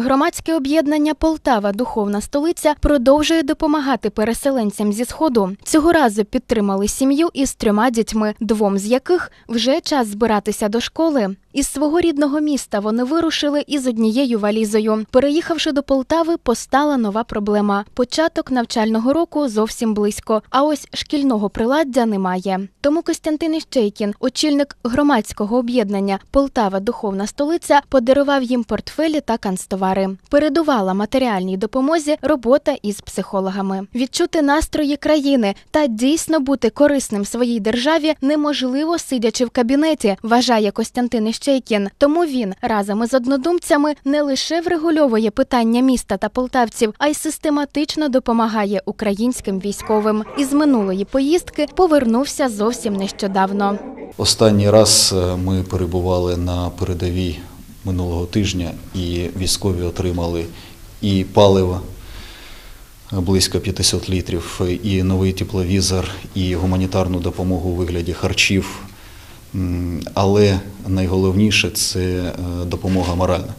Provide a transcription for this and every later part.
Громадське об'єднання Полтава Духовна столиця продовжує допомагати переселенцям зі сходу. Цього разу підтримали сім'ю із трьома дітьми, двом з яких вже час збиратися до школи. Із свого рідного міста вони вирушили із однією валізою. Переїхавши до Полтави, постала нова проблема. Початок навчального року зовсім близько, а ось шкільного приладдя немає. Тому Костянтин Іщейкін, очільник громадського об'єднання Полтава Духовна столиця, подарував їм портфелі та канцтовари. Передувала матеріальній допомозі робота із психологами. Відчути настрої країни та дійсно бути корисним своїй державі неможливо сидячи в кабінеті, вважає Костянтин Іщейкін. Тому він разом із однодумцями не лише врегульовує питання міста та полтавців, а й систематично допомагає українським військовим. Із минулої поїздки повернувся зовсім нещодавно. Останній раз е, ми перебували на передовій минулого тижня, і військові отримали і паливо близько 500 літрів, і новий тепловізор, і гуманітарну допомогу у вигляді харчів. Але найголовніше це е, допомога моральна.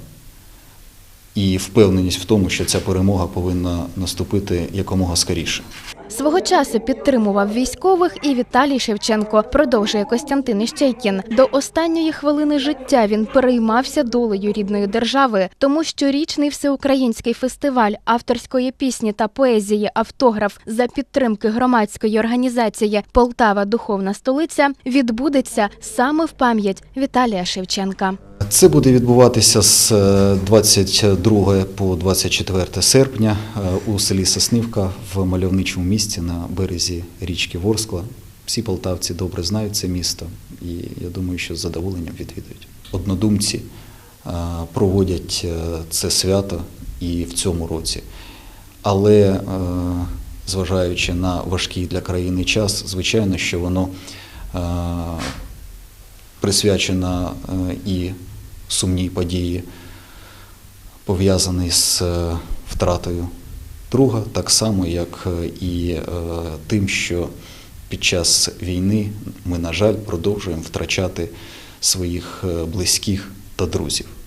І впевненість в тому, що ця перемога повинна наступити якомога скоріше. Свого часу підтримував військових і Віталій Шевченко. Продовжує Костянтин Іщейкін. До останньої хвилини життя він переймався долею рідної держави, тому щорічний всеукраїнський фестиваль авторської пісні та поезії Автограф за підтримки громадської організації Полтава Духовна столиця відбудеться саме в пам'ять Віталія Шевченка. Це буде відбуватися з е, 22 по 24 серпня е, у селі Соснивка в мальовничому місті на березі річки Ворскла. Всі полтавці добре знають це місто і я думаю, що з задоволенням відвідують. Однодумці е, проводять е, це свято і в цьому році. Але е, зважаючи на важкий для країни час, звичайно, що воно е, присвячена е, і сумній події, пов'язані з е, втратою друга, так само, як е, і е, тим, що під час війни ми, на жаль, продовжуємо втрачати своїх близьких та друзів.